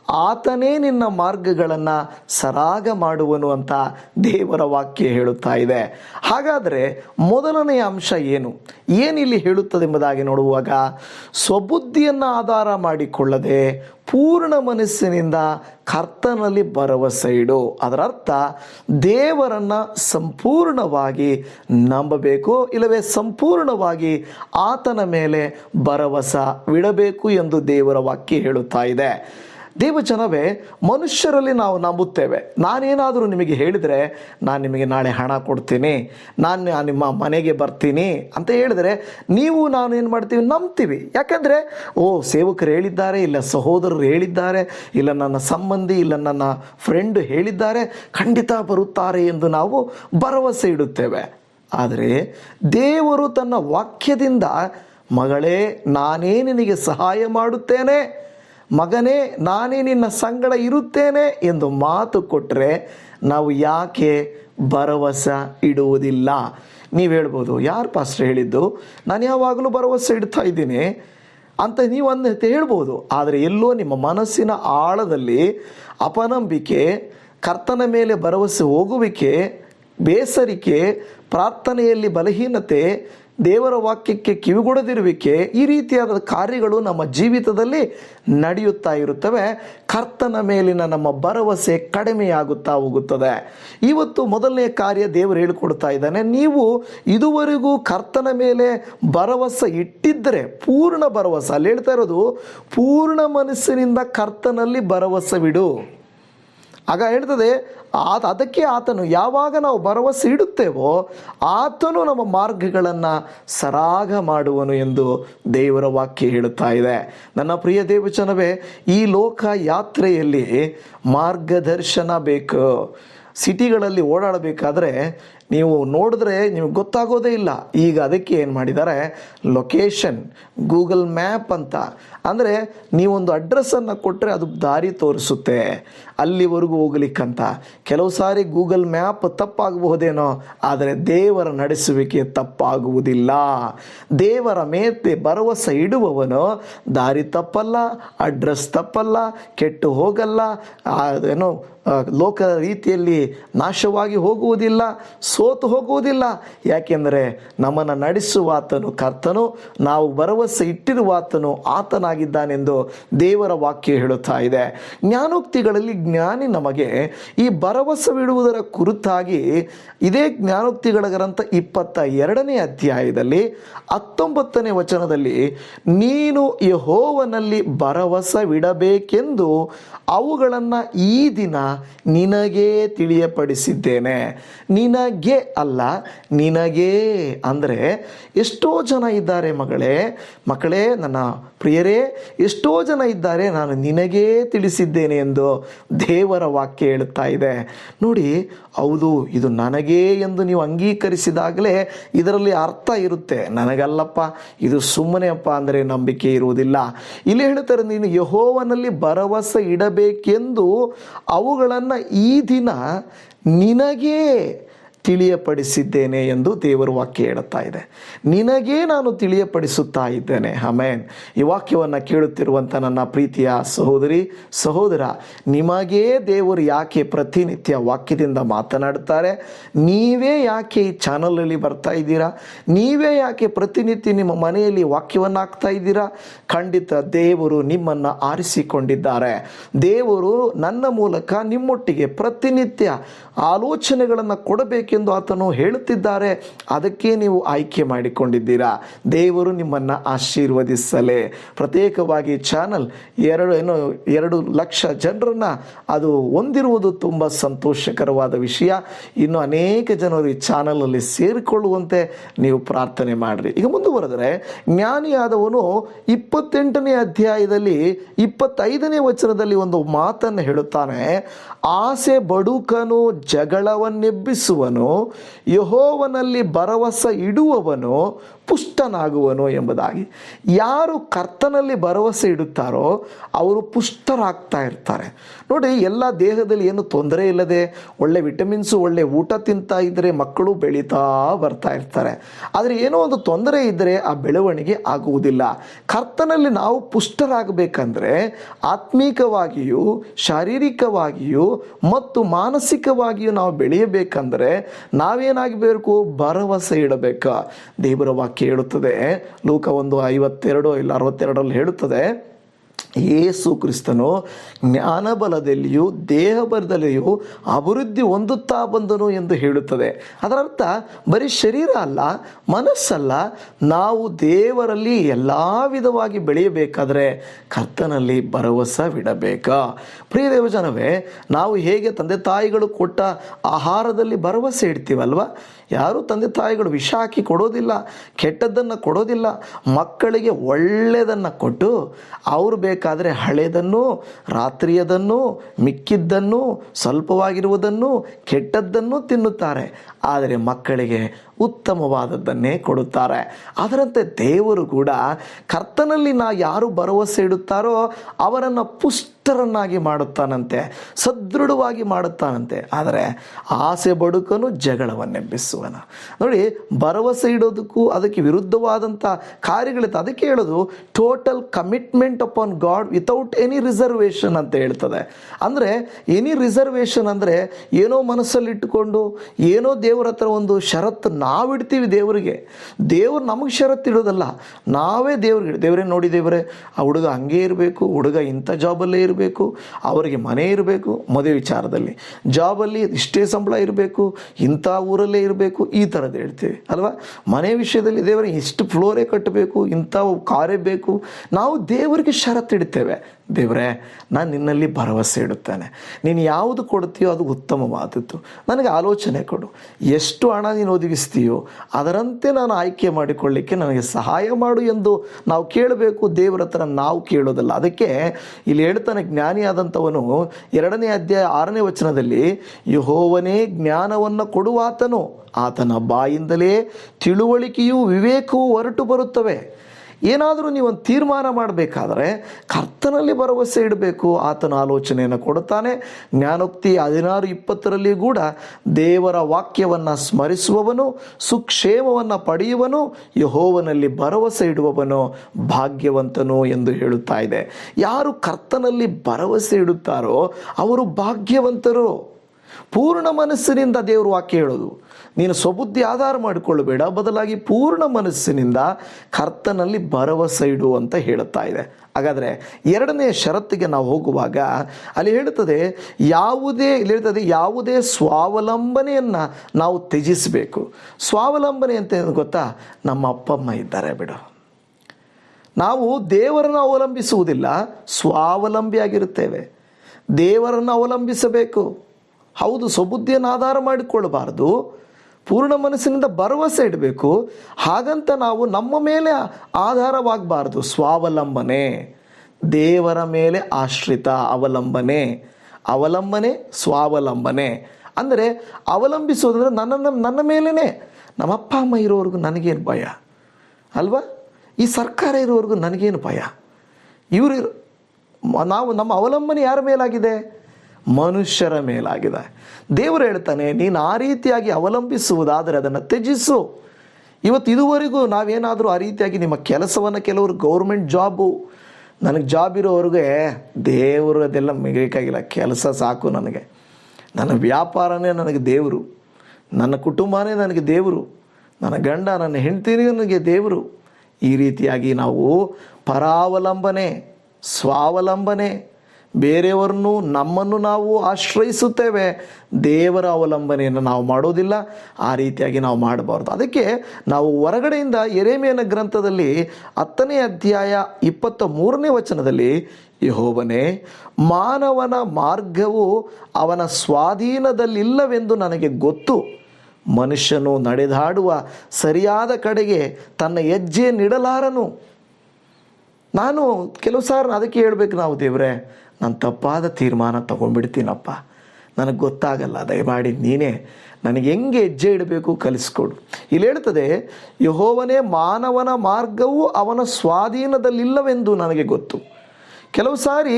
ಆತನೇ ನಿನ್ನ ಮಾರ್ಗಗಳನ್ನು ಸರಾಗ ಮಾಡುವನು ಅಂತ ದೇವರ ವಾಕ್ಯ ಹೇಳುತ್ತಾ ಇದೆ. ಹಾಗಾದರೆ ಮೊದಲನೆಯ ಅಂಶ ಏನು? ಏನಿಲ್ಲಿ ಹೇಳುತ್ತದೆ ಎಂಬುದಾಗಿ ನೋಡುವಾಗ ಸ್ವಬುದ್ಧಿಯನ್ನು ಆಧಾರ ಮಾಡಿಕೊಳ್ಳದೆ ಪೂರ್ಣ ಮನಸ್ಸಿನಿಂದ ಕರ್ತನಲ್ಲಿ ಭರವಸೆ ಇಡು. ಅದರರ್ಥ ದೇವರನ್ನು ಸಂಪೂರ್ಣವಾಗಿ ನಂಬಬೇಕು ಇಲ್ಲವೇ ಸಂಪೂರ್ಣವಾಗಿ ಆತನ ಮೇಲೆ ಭರವಸವಿಡಬೇಕು ಎಂದು ದೇವರ ವಾಕ್ಯ ಹೇಳುತ್ತಾ ಇದೆ. ದೇವಜನವೇ, ಮನುಷ್ಯರಲ್ಲಿ ನಾವು ನಂಬುತ್ತೇವೆ. ನಾನೇನಾದರೂ ನಿಮಗೆ ಹೇಳಿದರೆ, ನಾನು ನಿಮಗೆ ನಾಳೆ ಹಣ ಕೊಡ್ತೀನಿ, ನಾನು ನಿಮ್ಮ ಮನೆಗೆ ಬರ್ತೀನಿ ಅಂತ ಹೇಳಿದರೆ, ನೀವು ನಾನು ಏನು ಮಾಡ್ತೀವಿ? ನಂಬ್ತೀವಿ. ಯಾಕೆಂದರೆ, ಓ, ಸೇವಕರು ಹೇಳಿದ್ದಾರೆ, ಇಲ್ಲ ಸಹೋದರರು ಹೇಳಿದ್ದಾರೆ, ಇಲ್ಲ ನನ್ನ ಸಂಬಂಧಿ, ಇಲ್ಲ ನನ್ನ ಫ್ರೆಂಡ್ ಹೇಳಿದ್ದಾರೆ, ಖಂಡಿತ ಬರುತ್ತಾರೆ ಎಂದು ನಾವು ಭರವಸೆ ಇಡುತ್ತೇವೆ. ಆದರೆ, ದೇವರು ತನ್ನ ವಾಕ್ಯದಿಂದ, ಮಗಳೇ, ನಾನೇ ನಿನಗೆ ಸಹಾಯ ಮಾಡುತ್ತೇನೆ. ಮಗನೇ, ನಾನೇ ನಿನ್ನ ಸಂಗಡ ಇರುತ್ತೇನೆ ಎಂದು ಮಾತು ಕೊಟ್ಟರೆ ನಾವು ಯಾಕೆ ಭರವಸೆ ಇಡುವುದಿಲ್ಲ? ನೀವು ಹೇಳ್ಬೋದು, ಯಾರು ಪಾಸ್ಟ್ರ್ ಹೇಳಿದ್ದು? ನಾನು ಯಾವಾಗಲೂ ಭರವಸೆ ಇಡ್ತಾ ಇದ್ದೀನಿ ಅಂತ ನೀವು ಅಂದ ಹೇಳ್ಬೋದು. ಆದರೆ ಎಲ್ಲೋ ನಿಮ್ಮ ಮನಸ್ಸಿನ ಆಳದಲ್ಲಿ ಅಪನಂಬಿಕೆ, ಕರ್ತನ ಮೇಲೆ ಭರವಸೆ ಹೋಗುವಿಕೆ, ಬೇಸರಿಕೆ, ಪ್ರಾರ್ಥನೆಯಲ್ಲಿ ಬಲಹೀನತೆ ದೇವರ ವಾಕ್ಯಕ್ಕೆ ಕಿವಿಗೊಡದಿರುವಿಕೆ ಈ ರೀತಿಯಾದ ಕಾರ್ಯಗಳು ನಮ್ಮ ಜೀವಿತದಲ್ಲಿ ನಡೆಯುತ್ತಾ ಇರುತ್ತವೆ. ಕರ್ತನ ಮೇಲಿನ ನಮ್ಮ ಭರವಸೆ ಕಡಿಮೆಯಾಗುತ್ತಾ ಹೋಗುತ್ತದೆ. ಇವತ್ತು ಮೊದಲನೇ ಕಾರ್ಯ ದೇವರು ಹೇಳಿಕೊಡ್ತಾ ಇದ್ದಾನೆ, ನೀವು ಇದುವರೆಗೂ ಕರ್ತನ ಮೇಲೆ ಭರವಸೆ ಇಟ್ಟಿದ್ದರೆ, ಪೂರ್ಣ ಭರವಸೆ, ಅಲ್ಲಿ ಹೇಳ್ತಾ ಇರೋದು ಪೂರ್ಣ ಮನಸ್ಸಿನಿಂದ ಕರ್ತನಲ್ಲಿ ಭರವಸವಿಡು ಆಗ ಹೇಳ್ತದೆ, ಆತ ಅದಕ್ಕೆ ಆತನು ಯಾವಾಗ ನಾವು ಭರವಸೆ ಇಡುತ್ತೇವೋ ಆತನು ನಮ್ಮ ಮಾರ್ಗಗಳನ್ನು ಸರಾಗ ಮಾಡುವನು ಎಂದು ದೇವರ ವಾಕ್ಯ ಹೇಳುತ್ತಾ ಇದೆ. ನನ್ನ ಪ್ರಿಯ ದೇವಚನವೇ, ಈ ಲೋಕ ಯಾತ್ರೆಯಲ್ಲಿ ಮಾರ್ಗದರ್ಶನ ಬೇಕು. ಸಿಟಿಗಳಲ್ಲಿ ಓಡಾಡಬೇಕಾದ್ರೆ ನೀವು ನೋಡಿದ್ರೆ ನಿಮಗೆ ಗೊತ್ತಾಗೋದೇ ಇಲ್ಲ. ಈಗ ಅದಕ್ಕೆ ಏನು ಮಾಡಿದ್ದಾರೆ? ಲೊಕೇಶನ್, ಗೂಗಲ್ ಮ್ಯಾಪ್ ಅಂತ. ಅಂದರೆ ನೀವೊಂದು ಅಡ್ರೆಸ್ಸನ್ನು ಕೊಟ್ಟರೆ ಅದು ದಾರಿ ತೋರಿಸುತ್ತೆ. ಅಲ್ಲಿವರೆಗೂ ಹೋಗಲಿಕ್ಕಂತ. ಕೆಲವು ಸಾರಿ ಗೂಗಲ್ ಮ್ಯಾಪ್ ತಪ್ಪಾಗಬಹುದೇನೋ, ಆದರೆ ದೇವರ ನಡೆಸುವಿಕೆ ತಪ್ಪಾಗುವುದಿಲ್ಲ. ದೇವರ ಮೇತೆ ಭರವಸೆ ಇಡುವವನು, ದಾರಿ ತಪ್ಪಲ್ಲ, ಅಡ್ರೆಸ್ ತಪ್ಪಲ್ಲ, ಕೆಟ್ಟು ಹೋಗಲ್ಲ ಏನೋ ಲೋಕ ರೀತಿಯಲ್ಲಿ ನಾಶವಾಗಿ ಹೋಗುವುದಿಲ್ಲ, ಸೋತು ಹೋಗುವುದಿಲ್ಲ. ಯಾಕೆಂದರೆ ನಮ್ಮನ್ನು ನಡೆಸುವಾತನು ಕರ್ತನು, ನಾವು ಭರವಸೆ ಇಟ್ಟಿರುವಾತನು ಆತನಾಗಿದ್ದಾನೆಂದು ದೇವರ ವಾಕ್ಯ ಹೇಳುತ್ತಾ ಇದೆ. ಜ್ಞಾನೋಕ್ತಿಗಳಲ್ಲಿ ಜ್ಞಾನಿ ನಮಗೆ ಈ ಭರವಸವಿಡುವುದರ ಕುರಿತಾಗಿ ಇದೇ ಜ್ಞಾನೋಕ್ತಿಗಳ ಗ್ರಂಥ ಇಪ್ಪತ್ತ ಎರಡನೇ ಅಧ್ಯಾಯದಲ್ಲಿ ಹತ್ತೊಂಬತ್ತನೇ ವಚನದಲ್ಲಿ, ನೀನು ಯಹೋವನಲ್ಲಿ ಭರವಸವಿಡಬೇಕೆಂದು ಅವುಗಳನ್ನು ಈ ದಿನ ನಿನಗೇ ತಿಳಿಯಪಡಿಸಿದ್ದೇನೆ. ನಿನಗೆ ಅಲ್ಲ, ನಿನಗೇ. ಅಂದರೆ ಎಷ್ಟೋ ಜನ ಇದ್ದಾರೆ ಮಗಳೇ, ಮಕ್ಕಳೇ, ನನ್ನ ಪ್ರಿಯರೇ, ಎಷ್ಟೋ ಜನ ಇದ್ದಾರೆ ನಾನು ನಿನಗೇ ತಿಳಿಸಿದ್ದೇನೆ ಎಂದು ದೇವರ ವಾಕ್ಯ ಹೇಳುತ್ತಾ ಇದೆ. ನೋಡಿ, ಹೌದು, ಇದು ನನಗೇ ಎಂದು ನೀವು ಅಂಗೀಕರಿಸಿದಾಗಲೇ ಇದರಲ್ಲಿ ಅರ್ಥ ಇರುತ್ತೆ. ನನಗಲ್ಲಪ್ಪ, ಇದು ಸುಮ್ಮನೆ ಅಪ್ಪ ಅಂದರೆ ನಂಬಿಕೆ ಇರುವುದಿಲ್ಲ. ಇಲ್ಲಿ ಹೇಳ್ತಾರೆ ನೀನು ಯಹೋವನಲ್ಲಿ ಭರವಸೆ ಇಡಬೇಕೆಂದು ಅವುಗಳನ್ನು ಈ ದಿನ ನಿನಗೇ ತಿಳಿಯಪಡಿಸಿದ್ದೇನೆ ಎಂದು ದೇವರು ವಾಕ್ಯ ಹೇಳುತ್ತಾ ಇದೆ. ನಿನಗೇ ನಾನು ತಿಳಿಯಪಡಿಸುತ್ತಾ ಇದ್ದೇನೆ. ಹಮೇನ್ ಈ ವಾಕ್ಯವನ್ನು ಕೇಳುತ್ತಿರುವಂಥ ನನ್ನ ಪ್ರೀತಿಯ ಸಹೋದರಿ, ಸಹೋದರ, ನಿಮಗೇ ದೇವರು ಯಾಕೆ ಪ್ರತಿನಿತ್ಯ ವಾಕ್ಯದಿಂದ ಮಾತನಾಡುತ್ತಾರೆ? ನೀವೇ ಯಾಕೆ ಈ ಚಾನಲಲ್ಲಿ ಬರ್ತಾ ಇದ್ದೀರಾ? ನೀವೇ ಯಾಕೆ ಪ್ರತಿನಿತ್ಯ ನಿಮ್ಮ ಮನೆಯಲ್ಲಿ ವಾಕ್ಯವನ್ನು ಹಾಕ್ತಾ ಇದ್ದೀರಾ? ಖಂಡಿತ ದೇವರು ನಿಮ್ಮನ್ನು ಆರಿಸಿಕೊಂಡಿದ್ದಾರೆ. ದೇವರು ನನ್ನ ಮೂಲಕ ನಿಮ್ಮೊಟ್ಟಿಗೆ ಪ್ರತಿನಿತ್ಯ ಆಲೋಚನೆಗಳನ್ನು ಕೊಡಬೇಕೆಂದು ಆತನು ಹೇಳುತ್ತಿದ್ದಾರೆ, ಅದಕ್ಕೆ ನೀವು ಆಯ್ಕೆ ಮಾಡಿಕೊಂಡಿದ್ದೀರಾ? ದೇವರು ನಿಮ್ಮನ್ನು ಆಶೀರ್ವದಿಸಲೇ. ಪ್ರತ್ಯೇಕವಾಗಿ ಚಾನಲ್ ಎರಡು, ಏನು, ಎರಡು ಲಕ್ಷ ಜನರನ್ನು ಅದು ಹೊಂದಿರುವುದು ತುಂಬ ಸಂತೋಷಕರವಾದ ವಿಷಯ. ಇನ್ನು ಅನೇಕ ಜನರು ಈ ಚಾನಲಲ್ಲಿ ಸೇರಿಕೊಳ್ಳುವಂತೆ ನೀವು ಪ್ರಾರ್ಥನೆ ಮಾಡಿರಿ. ಈಗ ಮುಂದುವರೆದರೆ, ಜ್ಞಾನಿಯಾದವನು ಇಪ್ಪತ್ತೆಂಟನೇ ಅಧ್ಯಾಯದಲ್ಲಿ, ಇಪ್ಪತ್ತೈದನೇ ವಚನದಲ್ಲಿ ಒಂದು ಮಾತನ್ನು ಹೇಳುತ್ತಾನೆ. ಆಸೆ ಬಡುಕನು ಜಗಳವನ್ನೆಬ್ಬಿಸುವನು ಯಹೋವನಲ್ಲಿ ಭರವಸೆ ಇಡುವವನು ಪುಷ್ಟನಾಗುವನು ಎಂಬುದಾಗಿ. ಯಾರು ಕರ್ತನಲ್ಲಿ ಭರವಸೆ ಇಡುತ್ತಾರೋ ಅವರು ಪುಷ್ಟರಾಗ್ತಾ ಇರ್ತಾರೆ. ನೋಡಿ, ಎಲ್ಲ ದೇಹದಲ್ಲಿ ಏನು ತೊಂದರೆ ಇಲ್ಲದೆ ಒಳ್ಳೆ ವಿಟಮಿನ್ಸು, ಒಳ್ಳೆ ಊಟ ತಿಂತಾ ಇದ್ದರೆ ಮಕ್ಕಳು ಬೆಳೀತಾ ಬರ್ತಾ ಇರ್ತಾರೆ. ಆದರೆ ಏನೋ ಒಂದು ತೊಂದರೆ ಇದ್ದರೆ ಆ ಬೆಳವಣಿಗೆ ಆಗುವುದಿಲ್ಲ. ಕರ್ತನಲ್ಲಿ ನಾವು ಪುಷ್ಟರಾಗಬೇಕಂದ್ರೆ ಆತ್ಮೀಕವಾಗಿಯೂ, ಶಾರೀರಿಕವಾಗಿಯೂ ಮತ್ತು ಮಾನಸಿಕವಾಗಿಯೂ ನಾವು ಬೆಳೆಯಬೇಕಂದ್ರೆ ನಾವೇನಾಗಬೇಕು? ಭರವಸೆ ಇಡಬೇಕು. ದೇವರ ಹೇಳುತ್ತದೆ. ಲೂಕ ಒಂದು ಐವತ್ತೆರಡು ಇಲ್ಲ ಅರವತ್ತೆರಡರಲ್ಲಿ ಹೇಳುತ್ತದೆ. ಯೇಸು ಕ್ರಿಸ್ತನು ಜ್ಞಾನಬಲದಲ್ಲಿಯೂ, ದೇಹಬಲದಲ್ಲಿಯೂ ಅಭಿವೃದ್ಧಿ ಹೊಂದುತ್ತಾ ಬಂದನು ಎಂದು ಹೇಳುತ್ತದೆ. ಅದರರ್ಥ, ಬರೀ ಶರೀರ ಅಲ್ಲ, ಮನಸ್ಸಲ್ಲ, ನಾವು ದೇವರಲ್ಲಿ ಎಲ್ಲ ವಿಧವಾಗಿ ಬೆಳೆಯಬೇಕಾದ್ರೆ ಕರ್ತನಲ್ಲಿ ಭರವಸವಿಡಬೇಕಾ ಪ್ರಿಯ ದೇವಜನವೇ, ನಾವು ಹೇಗೆ ತಂದೆ ತಾಯಿಗಳು ಕೊಟ್ಟ ಆಹಾರದಲ್ಲಿ ಭರವಸೆ ಇಡ್ತೀವಲ್ವ? ಯಾರೂ ತಂದೆ ತಾಯಿಗಳು ವಿಷ ಹಾಕಿ ಕೊಡೋದಿಲ್ಲ, ಕೆಟ್ಟದ್ದನ್ನು ಕೊಡೋದಿಲ್ಲ. ಮಕ್ಕಳಿಗೆ ಒಳ್ಳೆಯದನ್ನು ಕೊಟ್ಟು, ಅವರು ಬೇಕಾದರೆ ಹಳೆಯದನ್ನು ರಾತ್ರಿಯದನ್ನು ಮಿಕ್ಕಿದ್ದನ್ನು ಸ್ವಲ್ಪವಾಗಿರುವುದನ್ನು ಕೆಟ್ಟದ್ದನ್ನು ತಿನ್ನುತ್ತಾರೆ. ಆದರೆ ಮಕ್ಕಳಿಗೆ ಉತ್ತಮವಾದದ್ದನ್ನೇ ಕೊಡುತ್ತಾರೆ. ಅದರಂತೆ ದೇವರು ಕೂಡ ಕರ್ತನಲ್ಲಿ ನಾ ಯಾರು ಭರವಸೆ ಇಡುತ್ತಾರೋ ಅವರನ್ನು ಪುಷ್ಟರನ್ನಾಗಿ ಮಾಡುತ್ತಾನಂತೆ, ಸದೃಢವಾಗಿ ಮಾಡುತ್ತಾನಂತೆ. ಆದರೆ ಆಸೆ ಬಡುಕನು ಜಗಳವನ್ನೆಬ್ಬಿಸುವನ. ನೋಡಿ, ಭರವಸೆ ಇಡೋದಕ್ಕೂ ಅದಕ್ಕೆ ವಿರುದ್ಧವಾದಂಥ ಕಾರ್ಯಗಳಿತ್ತು. ಅದಕ್ಕೆ ಹೇಳೋದು total commitment upon God without any reservation ಅಂತ ಹೇಳ್ತದೆ. ಅಂದರೆ ಎನಿ ರಿಸರ್ವೇಷನ್ ಅಂದರೆ ಏನೋ ಮನಸ್ಸಲ್ಲಿಟ್ಟುಕೊಂಡು, ಏನೋ ದೇವರ ಹತ್ರ ಒಂದು ಷರತ್ತು ನಾವಿಡ್ತೀವಿ ದೇವರಿಗೆ. ದೇವ್ರು ನಮಗೆ ಷರತ್ತು ಇಡೋದಲ್ಲ. ನಾವೇ ದೇವ್ರಿಗೆ. ದೇವರೇ ನೋಡಿ ದೇವರೇ, ಆ ಹುಡುಗ ಹಂಗೆ ಇರಬೇಕು, ಹುಡುಗ ಇಂಥ ಜಾಬಲ್ಲೇ ಇರಬೇಕು, ಅವರಿಗೆ ಮನೆ ಇರಬೇಕು, ಮದುವೆ ವಿಚಾರದಲ್ಲಿ. ಜಾಬಲ್ಲಿ ಇಷ್ಟೇ ಸಂಬಳ ಇರಬೇಕು, ಇಂಥ ಊರಲ್ಲೇ ಇರಬೇಕು, ಈ ಥರದ್ದು ಹೇಳ್ತೀವಿ, ಅಲ್ವಾ? ಮನೆ ವಿಷಯದಲ್ಲಿ ದೇವರೇ ಇಷ್ಟು ಫ್ಲೋರೇ ಕಟ್ಟಬೇಕು, ಇಂಥ ಕಾರೇ ಬೇಕು. ನಾವು ದೇವರಿಗೆ ಷರತ್ತಿಡ್ತೇವೆ ದೇವರೇ, ನಾನು ನಿನ್ನಲ್ಲಿ ಭರವಸೆ ಇಡುತ್ತೇನೆ. ನೀನು ಯಾವುದು ಕೊಡ್ತೀಯೋ ಅದು ಉತ್ತಮವಾದದ್ದು. ನನಗೆ ಆಲೋಚನೆ ಕೊಡು. ಎಷ್ಟು ಹಣ ನೀನು ಒದಗಿಸ್ತೀಯೋ, ಅದರಂತೆ ನಾನು ಆಯ್ಕೆ ಮಾಡಿಕೊಳ್ಳಿಕ್ಕೆ ನನಗೆ ಸಹಾಯ ಮಾಡು ಎಂದು ನಾವು ಕೇಳಬೇಕು. ದೇವರ ನಾವು ಕೇಳೋದಲ್ಲ. ಅದಕ್ಕೆ ಇಲ್ಲಿ ಹೇಳ್ತಾನೆ ಜ್ಞಾನಿಯಾದಂಥವನು ಎರಡನೇ ಅಧ್ಯಾಯ ಆರನೇ ವಚನದಲ್ಲಿ, ಯಹೋವನೇ ಜ್ಞಾನವನ್ನು ಕೊಡುವಾತನು. ಆತನ ಬಾಯಿಂದಲೇ ತಿಳುವಳಿಕೆಯೂ ವಿವೇಕವೂ ಹೊರಟು ಬರುತ್ತವೆ. ಏನಾದರೂ ನೀವೊಂದು ತೀರ್ಮಾನ ಮಾಡಬೇಕಾದ್ರೆ ಕರ್ತನಲ್ಲಿ ಭರವಸೆ ಇಡಬೇಕು. ಆತನ ಆಲೋಚನೆಯನ್ನು ಕೊಡುತ್ತಾನೆ. ಜ್ಞಾನೋಕ್ತಿ ಹದಿನಾರು ಇಪ್ಪತ್ತರಲ್ಲಿ ಕೂಡ ದೇವರ ವಾಕ್ಯವನ್ನು ಸ್ಮರಿಸುವವನು, ಸುಕ್ಷೇಮವನ್ನು ಪಡೆಯುವನು, ಯಹೋವನಲ್ಲಿ ಭರವಸೆ ಇಡುವವನು, ಭಾಗ್ಯವಂತನು ಎಂದು ಹೇಳುತ್ತಾ ಇದೆ. ಯಾರು ಕರ್ತನಲ್ಲಿ ಭರವಸೆ ಇಡುತ್ತಾರೋ ಅವರು ಭಾಗ್ಯವಂತರು. ಪೂರ್ಣ ಮನಸ್ಸಿನಿಂದ ದೇವರು ವಾಕ್ಯ ಹೇಳೋದು. ನೀನು ಸ್ವಬುದ್ಧಿ ಆಧಾರ ಮಾಡಿಕೊಳ್ಳಬೇಡ, ಬದಲಾಗಿ ಪೂರ್ಣ ಮನಸ್ಸಿನಿಂದ ಕರ್ತನಲ್ಲಿ ಭರವಸೆ ಇಡು ಅಂತ ಹೇಳುತ್ತಾ ಇದೆ. ಹಾಗಾದರೆ ಎರಡನೇ ಷರತ್ತಿಗೆ ನಾವು ಹೋಗುವಾಗ ಅಲ್ಲಿ ಹೇಳುತ್ತದೆ, ಯಾವುದೇ, ಇಲ್ಲಿ ಹೇಳ್ತದೆ ಯಾವುದೇ ಸ್ವಾವಲಂಬನೆಯನ್ನು ನಾವು ತ್ಯಜಿಸಬೇಕು. ಸ್ವಾವಲಂಬನೆ ಅಂತ ಏನು ಗೊತ್ತಾ? ನಮ್ಮ ಅಪ್ಪ, ಅಮ್ಮ ಇದ್ದಾರೆ ಬಿಡು. ನಾವು ದೇವರನ್ನು ಅವಲಂಬಿಸುವುದಿಲ್ಲ, ಸ್ವಾವಲಂಬಿಯಾಗಿರುತ್ತೇವೆ. ದೇವರನ್ನು ಅವಲಂಬಿಸಬೇಕು. ಹೌದು, ಸ್ವಬುದ್ಧಿಯನ್ನು ಆಧಾರ ಮಾಡಿಕೊಳ್ಳಬಾರ್ದು. ಪೂರ್ಣ ಮನಸ್ಸಿನಿಂದ ಭರವಸೆ ಇಡಬೇಕು. ಹಾಗಂತ ನಾವು ನಮ್ಮ ಮೇಲೆ ಆಧಾರವಾಗಬಾರ್ದು. ಸ್ವಾವಲಂಬನೆ. ದೇವರ ಮೇಲೆ ಆಶ್ರಿತ ಅವಲಂಬನೆ. ಅವಲಂಬನೆ, ಸ್ವಾವಲಂಬನೆ. ಅಂದರೆ ಅವಲಂಬಿಸೋದಂದ್ರೆ ನನ್ನ ನನ್ನ ಮೇಲೇ ನಮ್ಮ ಅಪ್ಪ ಅಮ್ಮ ಇರೋವರೆಗೂ ನನಗೇನು ಭಯ? ಅಲ್ವಾ? ಈ ಸರ್ಕಾರ ಇರೋವರೆಗೂ ನನಗೇನು ಭಯ? ಇವರು ನಾವು ನಮ್ಮ ಅವಲಂಬನೆ ಯಾರ ಮೇಲಾಗಿದೆ? ಮನುಷ್ಯರ ಮೇಲಾಗಿದೆ. ದೇವರು ಹೇಳ್ತಾನೆ, ನೀನು ಆ ರೀತಿಯಾಗಿ ಅವಲಂಬಿಸುವುದಾದರೆ ಅದನ್ನು ತ್ಯಜಿಸು. ಇವತ್ತು ಇದುವರೆಗೂ ನಾವೇನಾದರೂ ಆ ರೀತಿಯಾಗಿ ನಿಮ್ಮ ಕೆಲಸವನ್ನು ಕೆಲವರು ಗೌರ್ಮೆಂಟ್ ಜಾಬು, ನನಗೆ ಜಾಬ್ ಇರೋವ್ರಿಗೆ ದೇವರು ಅದೆಲ್ಲ ಬೇಕಾಗಿಲ್ಲ ಕೆಲಸ ಸಾಕು ನನಗೆ. ನನ್ನ ವ್ಯಾಪಾರನೇ ನನಗೆ ದೇವರು, ನನ್ನ ಕುಟುಂಬನೇ ನನಗೆ ದೇವರು, ನನ್ನ ಗಂಡ, ನನ್ನ ಹೆಂಡತಿನೇ ನನಗೆ ದೇವರು. ಈ ರೀತಿಯಾಗಿ ನಾವು ಪರಾವಲಂಬನೆ, ಸ್ವಾವಲಂಬನೆ ಬೇರೆಯವರನ್ನು ನಮ್ಮನ್ನು ನಾವು ಆಶ್ರಯಿಸುತ್ತೇವೆ. ದೇವರ ಅವಲಂಬನೆಯನ್ನು ನಾವು ಮಾಡೋದಿಲ್ಲ ಆ ರೀತಿಯಾಗಿ ನಾವು ಮಾಡಬಾರ್ದು. ಅದಕ್ಕೆ ನಾವು ಹೊರಗಡೆಯಿಂದ ಎರೆಮೇನ ಗ್ರಂಥದಲ್ಲಿ ಹತ್ತನೇ ಅಧ್ಯಾಯ ಇಪ್ಪತ್ತ ಮೂರನೇ ವಚನದಲ್ಲಿ ಯಹೋವನೇ, ಮಾನವನ ಮಾರ್ಗವು ಅವನ ಸ್ವಾಧೀನದಲ್ಲಿಲ್ಲವೆಂದು ನನಗೆ ಗೊತ್ತು. ಮನುಷ್ಯನು ನಡೆದಾಡುವ ಸರಿಯಾದ ಕಡೆಗೆ ತನ್ನ ಹೆಜ್ಜೆ ನೀಡಲಾರನು. ನಾನು ಕೆಲವು ಸಾರಿ ಅದಕ್ಕೆ ಹೇಳ್ಬೇಕು ನಾವು ದೇವ್ರೆ ನಾನು ತಪ್ಪಾದ ತೀರ್ಮಾನ ತಗೊಂಡ್ಬಿಡ್ತೀನಪ್ಪ. ನನಗೆ ಗೊತ್ತಾಗಲ್ಲ, ದಯಮಾಡಿ ನೀನೇ ನನಗೆ ಹೆಂಗೆ ಹೆಜ್ಜೆ ಇಡಬೇಕು ಕಲಿಸ್ಕೊಡು. ಇಲ್ಲಿ ಹೇಳ್ತದೆ, ಯಹೋವನೇ ಮಾನವನ ಮಾರ್ಗವು ಅವನ ಸ್ವಾಧೀನದಲ್ಲಿಲ್ಲವೆಂದು ನನಗೆ ಗೊತ್ತು. ಕೆಲವು ಸಾರಿ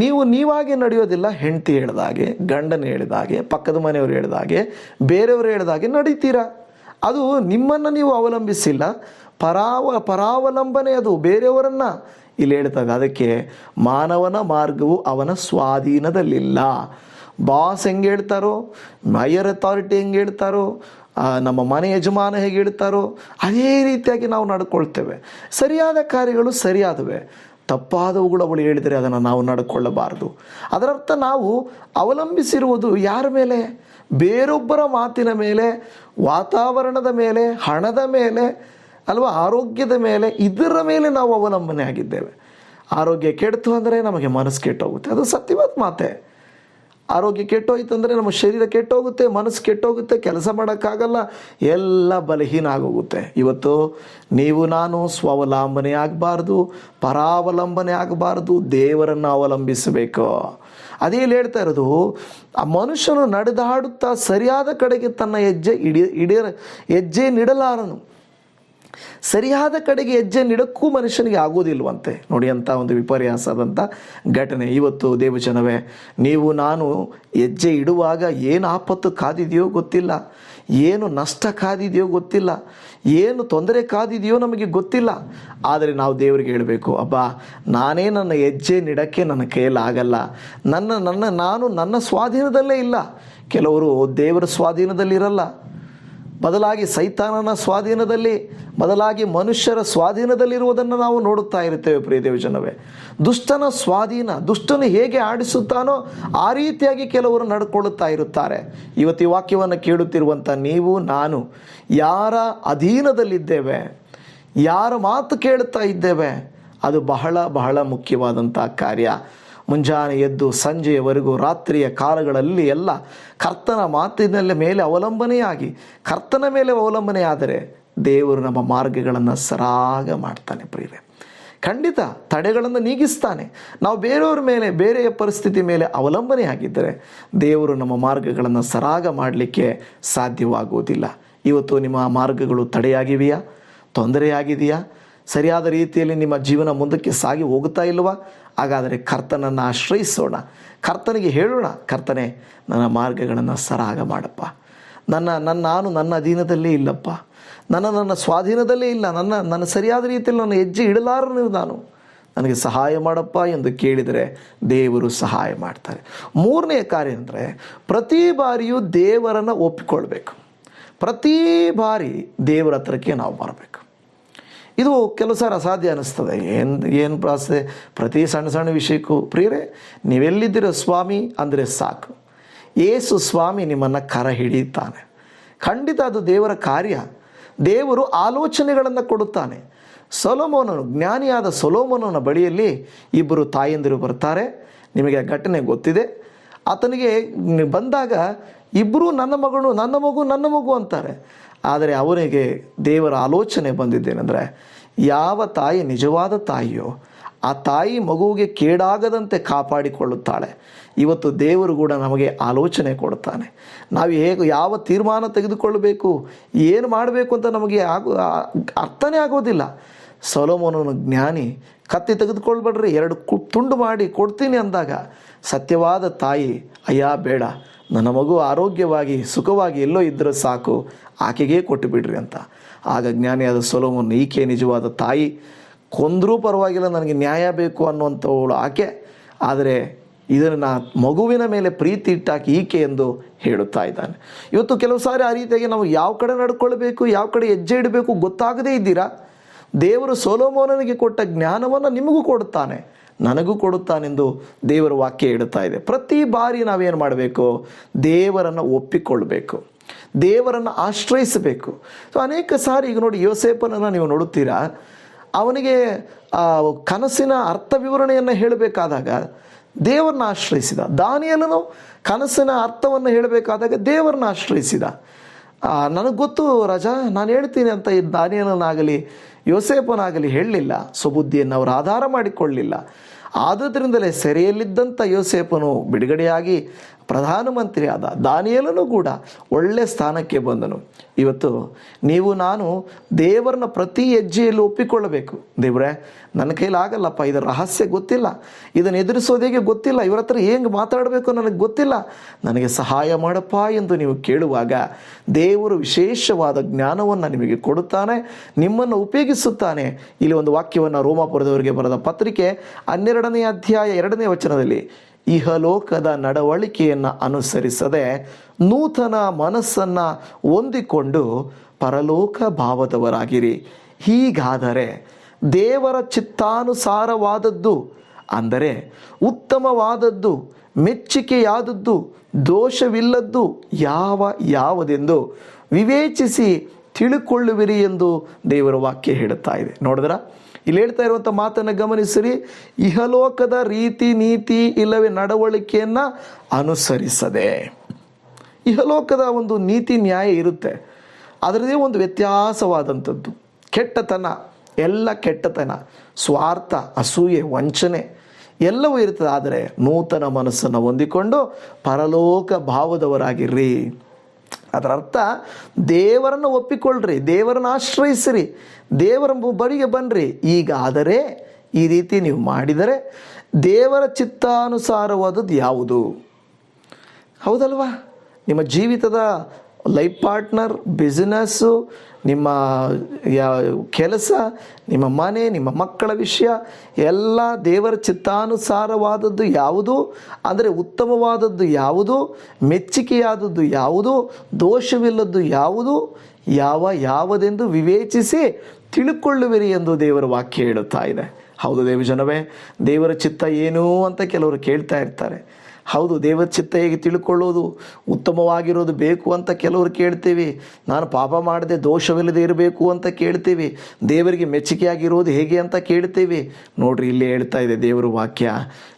ನೀವು ನೀವಾಗಿ ನಡೆಯೋದಿಲ್ಲ, ಹೆಂಡತಿ ಹೇಳಿದಾಗೆ ಗಂಡನ ಹೇಳಿದಾಗೆ ಪಕ್ಕದ ಮನೆಯವರು ಹೇಳಿದಾಗೆ ಬೇರೆಯವರು ಹೇಳಿದಾಗೆ ನಡೀತೀರಾ? ಅದು ನಿಮ್ಮನ್ನು ನೀವು ಅವಲಂಬಿಸಿಲ್ಲ ಪರಾವ ಪರಾವಲಂಬನೆ ಅದು, ಬೇರೆಯವರನ್ನು ಇಲ್ಲಿ ಹೇಳ್ತದೆ ಅದಕ್ಕೆ ಮಾನವನ ಮಾರ್ಗವು ಅವನ ಸ್ವಾಧೀನದಲ್ಲಿಲ್ಲ. ಬಾಸ್ ಹೆಂಗೆ ಹೇಳ್ತಾರೋ ಮೈಯರ್ ಅಥಾರಿಟಿ ಹೆಂಗೆ ಹೇಳ್ತಾರೋ ನಮ್ಮ ಮನೆ ಯಜಮಾನ ಹೇಗೆ ಹೇಳ್ತಾರೋ, ಅದೇ ರೀತಿಯಾಗಿ ನಾವು ನಡ್ಕೊಳ್ತೇವೆ. ಸರಿಯಾದ ಕಾರ್ಯಗಳು ಸರಿಯಾದವೆ. ತಪ್ಪಾದವುಗಳು ಅವಳು ಹೇಳಿದರೆ ಅದನ್ನು ನಾವು ನಡ್ಕೊಳ್ಳಬಾರದು. ಅದರರ್ಥ ನಾವು ಅವಲಂಬಿಸಿರುವುದು ಯಾರ ಮೇಲೆ? ಬೇರೊಬ್ಬರ ಮಾತಿನ ಮೇಲೆ, ವಾತಾವರಣದ ಮೇಲೆ, ಹಣದ ಮೇಲೆ ಅಲ್ವಾ? ಆರೋಗ್ಯದ ಮೇಲೆ, ಇದರ ಮೇಲೆ ನಾವು ಅವಲಂಬನೆ ಆಗಿದ್ದೇವೆ. ಆರೋಗ್ಯ ಕೆಡ್ತು ಅಂದರೆ ನಮಗೆ ಮನಸ್ಸು ಕೆಟ್ಟೋಗುತ್ತೆ. ಅದು ಸತ್ಯವಾದ ಮಾತೆ. ಆರೋಗ್ಯ ಕೆಟ್ಟೋಯ್ತು ಅಂದರೆ ನಮ್ಮ ಶರೀರ ಕೆಟ್ಟೋಗುತ್ತೆ, ಮನಸ್ಸು ಕೆಟ್ಟೋಗುತ್ತೆ, ಕೆಲಸ ಮಾಡೋಕ್ಕಾಗಲ್ಲ, ಎಲ್ಲ ಬಲಹೀನ ಆಗೋಗುತ್ತೆ ಇವತ್ತು ನೀವು, ನಾನು ಸ್ವಾವಲಂಬನೆ ಆಗಬಾರ್ದು, ಪರಾವಲಂಬನೆ ಆಗಬಾರ್ದು, ದೇವರನ್ನು ಅವಲಂಬಿಸಬೇಕು. ಅದೇ ಹೇಳ್ತಾ ಇರೋದು, ಆ ಮನುಷ್ಯನು ನಡೆದಾಡುತ್ತಾ ಸರಿಯಾದ ಕಡೆಗೆ ತನ್ನ ಹೆಜ್ಜೆ ಇಡಿ ಇಡಿಯ ಹೆಜ್ಜೆ ನೀಡಲಾರನು. ಸರಿಯಾದ ಕಡೆಗೆ ಹೆಜ್ಜೆ ನೀಡಕ್ಕೂ ಮನುಷ್ಯನಿಗೆ ಆಗೋದಿಲ್ವಂತೆ. ನೋಡಿ ಅಂತ ಒಂದು ವಿಪರ್ಯಾಸದಂಥ ಘಟನೆ. ಇವತ್ತು ದೇವಜನವೇ, ನೀವು ನಾನು ಹೆಜ್ಜೆ ಇಡುವಾಗ ಏನು ಆಪತ್ತು ಕಾದಿದೆಯೋ ಗೊತ್ತಿಲ್ಲ. ಏನು ನಷ್ಟ ಕಾದಿದೆಯೋ ಗೊತ್ತಿಲ್ಲ. ಏನು ತೊಂದರೆ ಕಾದಿದೆಯೋ ನಮಗೆ ಗೊತ್ತಿಲ್ಲ. ಆದರೆ ನಾವು ದೇವರಿಗೆ ಹೇಳಬೇಕು, ಅಬ್ಬಾ, ನಾನೇ ನನ್ನ ಹೆಜ್ಜೆ ನೀಡೋಕ್ಕೆ ನನ್ನ ಕೈಯಲ್ಲಿ ಆಗಲ್ಲ. ನನ್ನ ನನ್ನ, ನಾನು ನನ್ನ ಸ್ವಾಧೀನದಲ್ಲೇ ಇಲ್ಲ. ಕೆಲವರು ದೇವರ ಸ್ವಾಧೀನದಲ್ಲಿರಲ್ಲ. ಬದಲಾಗಿ ಸೈತಾನನ ಸ್ವಾಧೀನದಲ್ಲಿ, ಬದಲಾಗಿ ಮನುಷ್ಯರ ಸ್ವಾಧೀನದಲ್ಲಿರುವುದನ್ನು ನಾವು ನೋಡುತ್ತಾ ಇರುತ್ತೇವೆ ಪ್ರಿಯ ದೇವಜನವೇ. ದುಷ್ಟನ ಸ್ವಾಧೀನ, ದುಷ್ಟನು ಹೇಗೆ ಆಡಿಸುತ್ತಾನೋ ಆ ರೀತಿಯಾಗಿ ಕೆಲವರು ನಡ್ಕೊಳ್ಳುತ್ತಾ ಇರುತ್ತಾರೆ. ಇವತ್ತು ಈ ವಾಕ್ಯವನ್ನು ಕೇಳುತ್ತಿರುವಂಥ ನೀವು, ನಾನು, ಯಾರ ಅಧೀನದಲ್ಲಿದ್ದೇವೆ, ಯಾರ ಮಾತು ಕೇಳುತ್ತಾ ಇದ್ದೇವೆ, ಅದು ಬಹಳ ಬಹಳ ಮುಖ್ಯವಾದಂಥ ಕಾರ್ಯ. ಮುಂಜಾನೆ ಎದ್ದು ಸಂಜೆಯವರೆಗೂ ರಾತ್ರಿಯ ಕಾಲಗಳಲ್ಲಿ ಎಲ್ಲ ಕರ್ತನ ಮಾತಿನ ಮೇಲೆ ಅವಲಂಬನೆಯಾಗಿ, ಕರ್ತನ ಮೇಲೆ ಅವಲಂಬನೆಯಾದರೆ ದೇವರು ನಮ್ಮ ಮಾರ್ಗಗಳನ್ನು ಸರಾಗ ಮಾಡ್ತಾನೆ ಪ್ರಿಯರೇ ಖಂಡಿತ ತಡೆಗಳನ್ನು ನೀಗಿಸ್ತಾನೆ. ನಾವು ಬೇರೆಯವ್ರ ಮೇಲೆ, ಬೇರೆಯ ಪರಿಸ್ಥಿತಿ ಮೇಲೆ ಅವಲಂಬನೆ ಆಗಿದ್ದರೆ ದೇವರು ನಮ್ಮ ಮಾರ್ಗಗಳನ್ನು ಸರಾಗ ಮಾಡಲಿಕ್ಕೆ ಸಾಧ್ಯವಾಗುವುದಿಲ್ಲ. ಇವತ್ತು ನಿಮ್ಮ ಮಾರ್ಗಗಳು ತಡೆಯಾಗಿವೆಯಾ? ತೊಂದರೆಯಾಗಿದೆಯಾ? ಸರಿಯಾದ ರೀತಿಯಲ್ಲಿ ನಿಮ್ಮ ಜೀವನ ಮುಂದಕ್ಕೆ ಸಾಗಿ ಹೋಗುತ್ತಾ ಇಲ್ವಾ ಹಾಗಾದರೆ ಕರ್ತನನ್ನು ಆಶ್ರಯಿಸೋಣ. ಕರ್ತನಿಗೆ ಹೇಳೋಣ, ಕರ್ತನೆ, ನನ್ನ ಮಾರ್ಗಗಳನ್ನು ಸರಾಗ ಮಾಡಪ್ಪ. ನನ್ನ ನನ್ನ, ನಾನು ನನ್ನ ಅಧೀನದಲ್ಲೇ ಇಲ್ಲಪ್ಪ. ನನ್ನ ನನ್ನ ಸ್ವಾಧೀನದಲ್ಲೇ ಇಲ್ಲ. ನನ್ನ ನನ್ನ ಸರಿಯಾದ ರೀತಿಯಲ್ಲಿ ನನ್ನ ಹೆಜ್ಜೆ ಇಡಲಾರನು ನಾನು. ನನಗೆ ಸಹಾಯ ಮಾಡಪ್ಪ ಎಂದು ಕೇಳಿದರೆ ದೇವರು ಸಹಾಯ ಮಾಡ್ತಾರೆ. ಮೂರನೆಯ ಕಾರ್ಯ ಅಂದರೆ ಪ್ರತಿ ಬಾರಿಯೂ ದೇವರನ್ನು ಒಪ್ಪಿಕೊಳ್ಬೇಕು. ಪ್ರತಿ ಬಾರಿ ದೇವರ ಹತ್ರಕ್ಕೆ ನಾವು ಬರಬೇಕು. ಇದು ಕೆಲವು ಸಾರಿ ಅಸಾಧ್ಯ ಅನ್ನಿಸ್ತದೆ. ಏನು ಏನು ಪ್ರಾಸೆ ಪ್ರತಿ ಸಣ್ಣ ಸಣ್ಣ ವಿಷಯಕ್ಕೂ. ಪ್ರಿಯರೇ, ನೀವೆಲ್ಲಿದ್ದೀರೋ ಸ್ವಾಮಿ ಅಂದರೆ ಸಾಕು. ಏಸು ಸ್ವಾಮಿ ನಿಮ್ಮನ್ನು ಕರ ಹಿಡಿಯುತ್ತಾನೆ. ಖಂಡಿತ ಅದು ದೇವರ ಕಾರ್ಯ. ದೇವರು ಆಲೋಚನೆಗಳನ್ನು ಕೊಡುತ್ತಾನೆ. ಸೊಲೋಮೋನನು, ಜ್ಞಾನಿಯಾದ ಸೊಲೋಮೋನನ ಬಳಿಯಲ್ಲಿ ಇಬ್ಬರು ತಾಯಂದಿರು ಬರ್ತಾರೆ. ನಿಮಗೆ ಆ ಘಟನೆ ಗೊತ್ತಿದೆ. ಆತನಿಗೆ ಬಂದಾಗ ಇಬ್ಬರೂ ನನ್ನ ಮಗಳು ನನ್ನ ಮಗು ನನ್ನ ಮಗು ಅಂತಾರೆ. ಆದರೆ ಅವನಿಗೆ ದೇವರ ಆಲೋಚನೆ ಬಂದಿದ್ದೇನೆಂದರೆ, ಯಾವ ತಾಯಿ ನಿಜವಾದ ತಾಯಿಯೋ ಆ ತಾಯಿ ಮಗುವಿಗೆ ಕೇಡಾಗದಂತೆ ಕಾಪಾಡಿಕೊಳ್ಳುತ್ತಾಳೆ. ಇವತ್ತು ದೇವರು ಕೂಡ ನಮಗೆ ಆಲೋಚನೆ ಕೊಡುತ್ತಾನೆ. ನಾವು ಹೇಗೆ, ಯಾವ ತೀರ್ಮಾನ ತೆಗೆದುಕೊಳ್ಳಬೇಕು, ಏನು ಮಾಡಬೇಕು ಅಂತ ನಮಗೆ ಆಗು ಅರ್ಥನೇ ಆಗೋದಿಲ್ಲ. ಸೊಲೋಮೋನನು ಜ್ಞಾನಿ, ಕತ್ತಿ ತೆಗೆದುಕೊಳ್ಬೇಡ್ರಿ, ಎರಡು ಕು, ತುಂಡು ಮಾಡಿ ಕೊಡ್ತೀನಿ ಅಂದಾಗ, ಸತ್ಯವಾದ ತಾಯಿ, ಅಯ್ಯ, ಬೇಡ. ನನ್ನ ಮಗು ಆರೋಗ್ಯವಾಗಿ, ಸುಖವಾಗಿ ಎಲ್ಲೋ ಇದ್ದರೆ ಸಾಕು, ಆಕೆಗೇ ಕೊಟ್ಟು ಬಿಡ್ರಿ ಅಂತ. ಆಗ ಜ್ಞಾನಿಯಾದ ಸೊಲೋಮನ್, ಈಕೆ ನಿಜವಾದ ತಾಯಿ, ಕೊಂದರೂ ಪರವಾಗಿಲ್ಲ, ನನಗೆ ನ್ಯಾಯ ಬೇಕು ಅನ್ನುವಂಥವಳು ಆಕೆ. ಆದರೆ ಇದನ್ನು ಮಗುವಿನ ಮೇಲೆ ಪ್ರೀತಿ ಇಟ್ಟಾಕಿ ಈಕೆ ಎಂದು ಹೇಳುತ್ತಾ ಇದ್ದಾನೆ. ಇವತ್ತು ಕೆಲವು ಸಾರಿ ಆ ರೀತಿಯಾಗಿ ನಾವು ಯಾವ ಕಡೆ ನಡ್ಕೊಳ್ಬೇಕು, ಯಾವ ಕಡೆ ಹೆಜ್ಜೆ ಇಡಬೇಕು ಗೊತ್ತಾಗದೇ ಇದ್ದೀರಾ? ದೇವರು ಸೋಲೋಮೋನನಿಗೆ ಕೊಟ್ಟ ಜ್ಞಾನವನ್ನು ನಿಮಗೂ ಕೊಡುತ್ತಾನೆ ನನಗೂ ಕೊಡುತ್ತಾನೆಂದು ದೇವರ ವಾಕ್ಯ ಹೇಳುತ್ತಾ ಇದೆ. ಪ್ರತಿ ಬಾರಿ ನಾವೇನು ಮಾಡಬೇಕು? ದೇವರನ್ನು ಒಪ್ಪಿಕೊಳ್ಳಬೇಕು ದೇವರನ್ನು ಆಶ್ರಯಿಸಬೇಕು. ಸೊ ಅನೇಕ ಸಾರಿ ಈಗ ನೋಡಿ ಯೋಸೇಪನನ್ನು ನೀವು ನೋಡುತ್ತೀರಾ? ಅವನಿಗೆ ಕನಸಿನ ಅರ್ಥ ವಿವರಣೆಯನ್ನು ಹೇಳಬೇಕಾದಾಗ ದೇವರನ್ನ ಆಶ್ರಯಿಸಿದ. ದಾನಿಯಲ್ಲೂ ಕನಸಿನ ಅರ್ಥವನ್ನು ಹೇಳಬೇಕಾದಾಗ ದೇವರನ್ನ ಆಶ್ರಯಿಸಿದ. ನನಗೆ ಗೊತ್ತು ರಜಾ, ನಾನು ಹೇಳ್ತೀನಿ ಅಂತ ಈ ದಾನಿಯಲನಾಗಲಿ ಯೋಸೇಪನಾಗಲಿ ಹೇಳಲಿಲ್ಲ ಸುಬುದ್ಧಿಯನ್ನು ಅವರು ಆಧಾರ ಮಾಡಿಕೊಳ್ಳಲಿಲ್ಲ. ಆದುದರಿಂದಲೇ ಸೆರೆಯಲ್ಲಿದ್ದಂಥ ಯೋಸೇಪನು ಬಿಡುಗಡೆಯಾಗಿ ಪ್ರಧಾನಮಂತ್ರಿ ಆದ ದಾನಿಯಲನು ಕೂಡ ಒಳ್ಳೆ ಸ್ಥಾನಕ್ಕೆ ಬಂದನು. ಇವತ್ತು ನೀವು ನಾನು ದೇವರನ್ನ ಪ್ರತಿ ಹೆಜ್ಜೆಯಲ್ಲಿ ಒಪ್ಪಿಕೊಳ್ಳಬೇಕು. ದೇವ್ರೆ, ನನ್ನ ಕೈಲಿ ಆಗಲ್ಲಪ್ಪ, ಇದರ ರಹಸ್ಯ ಗೊತ್ತಿಲ್ಲ. ಇದನ್ನು ಎದುರಿಸೋದೇಗೆ ಗೊತ್ತಿಲ್ಲ? ಇವರ ಹತ್ರ ಹೆಂಗೆ ಮಾತಾಡಬೇಕು ನನಗೆ ಗೊತ್ತಿಲ್ಲ. ನನಗೆ ಸಹಾಯ ಮಾಡಪ್ಪ ಎಂದು ನೀವು ಕೇಳುವಾಗ ದೇವರು ವಿಶೇಷವಾದ ಜ್ಞಾನವನ್ನು ನಿಮಗೆ ಕೊಡುತ್ತಾನೆ, ನಿಮ್ಮನ್ನು ಉಪಯೋಗಿಸುತ್ತಾನೆ. ಇಲ್ಲಿ ಒಂದು ವಾಕ್ಯವನ್ನು ರೋಮಾಪುರದವರಿಗೆ ಬರೆದ ಪತ್ರಿಕೆ ಹನ್ನೆರಡನೇ ಅಧ್ಯಾಯ ಎರಡನೇ ವಚನದಲ್ಲಿ ಇಹಲೋಕದ ನಡವಳಿಕೆಯನ್ನು ಅನುಸರಿಸದೆ ನೂತನ ಮನಸ್ಸನ್ನು ಹೊಂದಿಕೊಂಡು ಪರಲೋಕ ಭಾವದವರಾಗಿರಿ. ಹೀಗಾದರೆ ದೇವರ ಚಿತ್ತಾನುಸಾರವಾದದ್ದು ಅಂದರೆ ಉತ್ತಮವಾದದ್ದು ಮೆಚ್ಚುಗೆಯಾದದ್ದು ದೋಷವಿಲ್ಲದ್ದು ಯಾವ ಯಾವುದೆಂದು ವಿವೇಚಿಸಿ ತಿಳುಕೊಳ್ಳುವಿರಿ ಎಂದು ದೇವರ ವಾಕ್ಯ ಹೇಳುತ್ತಾ ಇದೆ. ನೋಡಿದ್ರ? ಇಲ್ಲಿ ಹೇಳ್ತಾ ಇರುವಂಥ ಮಾತನ್ನು ಗಮನಿಸಿರಿ. ಇಹಲೋಕದ ರೀತಿ ನೀತಿ ಇಲ್ಲವೇ ನಡವಳಿಕೆಯನ್ನು ಅನುಸರಿಸದೆ. ಇಹಲೋಕದ ಒಂದು ನೀತಿ ನ್ಯಾಯ ಇರುತ್ತೆ. ಅದರದೇ ಒಂದು ವ್ಯತ್ಯಾಸವಾದಂಥದ್ದು. ಕೆಟ್ಟತನ, ಎಲ್ಲ ಕೆಟ್ಟತನ, ಸ್ವಾರ್ಥ, ಅಸೂಯೆ, ವಂಚನೆ ಎಲ್ಲವೂ ಇರ್ತದೆ. ಆದರೆ ನೂತನ ಮನಸ್ಸನ್ನು ಹೊಂದಿಕೊಂಡು ಪರಲೋಕ ಭಾವದವರಾಗಿರ್ರಿ. ಅದರ ಅರ್ಥ ದೇವರನ್ನು ಒಪ್ಪಿಕೊಳ್ಳ್ರಿ, ದೇವರನ್ನು ಆಶ್ರಯಿಸಿರಿ, ದೇವರ ಬಳಿಗೆ ಬನ್ನಿರಿ ಈಗ ಆದರೆ ಈ ರೀತಿ ನೀವು ಮಾಡಿದರೆ ದೇವರ ಚಿತ್ತಾನುಸಾರವಾದದ್ದು ಯಾವುದು? ಹೌದಲ್ವಾ? ನಿಮ್ಮ ಜೀವಿತದ ಲೈಫ್ ಪಾರ್ಟ್ನರ್ ಬಿಸ್ನೆಸ್ಸು ನಿಮ್ಮ ಕೆಲಸ, ನಿಮ್ಮ ಮನೆ, ನಿಮ್ಮ ಮಕ್ಕಳ ವಿಷಯ, ಎಲ್ಲ ದೇವರ ಚಿತ್ತಾನುಸಾರವಾದದ್ದು ಯಾವುದು? ಅಂದರೆ ಉತ್ತಮವಾದದ್ದು ಯಾವುದು? ಮೆಚ್ಚುಗೆಯಾದದ್ದು ಯಾವುದು? ದೋಷವಿಲ್ಲದ್ದು ಯಾವುದು? ಯಾವ ಯಾವುದೆಂದು ವಿವೇಚಿಸಿ ತಿಳುಕೊಳ್ಳುವಿರಿ ಎಂದು ದೇವರ ವಾಕ್ಯ ಹೇಳುತ್ತಾ ಇದೆ. ಹೌದು ದೇವಜನವೇ ದೇವರ ಚಿತ್ತ ಏನು ಅಂತ ಕೆಲವರು ಕೇಳ್ತಾ ಇರ್ತಾರೆ. ಹೌದು, ದೇವರ ಚಿತ್ತ ಹೇಗೆ ತಿಳ್ಕೊಳ್ಳೋದು? ಉತ್ತಮವಾಗಿರೋದು ಬೇಕು ಅಂತ ಕೆಲವರು ಕೇಳ್ತೀವಿ. ನಾನು ಪಾಪ ಮಾಡದೆ ದೋಷವಿಲ್ಲದೆ ಇರಬೇಕು ಅಂತ ಕೇಳ್ತೀವಿ. ದೇವರಿಗೆ ಮೆಚ್ಚುಗೆಯಾಗಿರೋದು ಹೇಗೆ ಅಂತ ಕೇಳ್ತೀವಿ. ನೋಡ್ರಿ, ಇಲ್ಲಿ ಹೇಳ್ತಾ ಇದೆ ದೇವರ ವಾಕ್ಯ.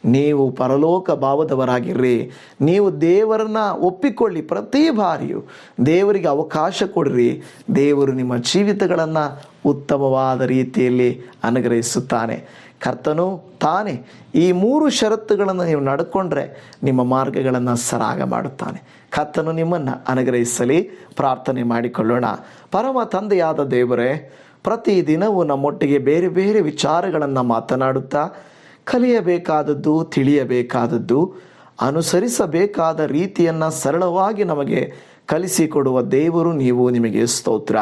ನೀವು ಪರಲೋಕ ಭಾವದವರಾಗಿರ್ರಿ. ನೀವು ದೇವರನ್ನ ಒಪ್ಪಿಕೊಳ್ಳಿ ಪ್ರತಿ ಬಾರಿಯೂ. ದೇವರಿಗೆ ಅವಕಾಶ ಕೊಡ್ರಿ. ದೇವರು ನಿಮ್ಮ ಜೀವಿತಗಳನ್ನು ಉತ್ತಮವಾದ ರೀತಿಯಲ್ಲಿ ಅನುಗ್ರಹಿಸುತ್ತಾನೆ. ಕರ್ತನು ತಾನೇ. ಈ ಮೂರು ಷರತ್ತುಗಳನ್ನು ನೀವು ನಡ್ಕೊಂಡ್ರೆ ನಿಮ್ಮ ಮಾರ್ಗಗಳನ್ನು ಸರಾಗ ಮಾಡುತ್ತಾನೆ. ಕರ್ತನು ನಿಮ್ಮನ್ನು ಅನುಗ್ರಹಿಸಲಿ. ಪ್ರಾರ್ಥನೆ ಮಾಡಿಕೊಳ್ಳೋಣ. ಪರಮ ತಂದೆಯಾದ ದೇವರೇ, ಪ್ರತಿದಿನವೂ ನಮ್ಮೊಟ್ಟಿಗೆ ಬೇರೆ ಬೇರೆ ವಿಚಾರಗಳನ್ನು ಮಾತನಾಡುತ್ತಾ, ಕಲಿಯಬೇಕಾದದ್ದು, ತಿಳಿಯಬೇಕಾದದ್ದು, ಅನುಸರಿಸಬೇಕಾದ ರೀತಿಯನ್ನು ಸರಳವಾಗಿ ನಮಗೆ ಕಲಿಸಿಕೊಡುವ ದೇವರು ನೀವು ನಿಮಗೆ ಸ್ತೋತ್ರ.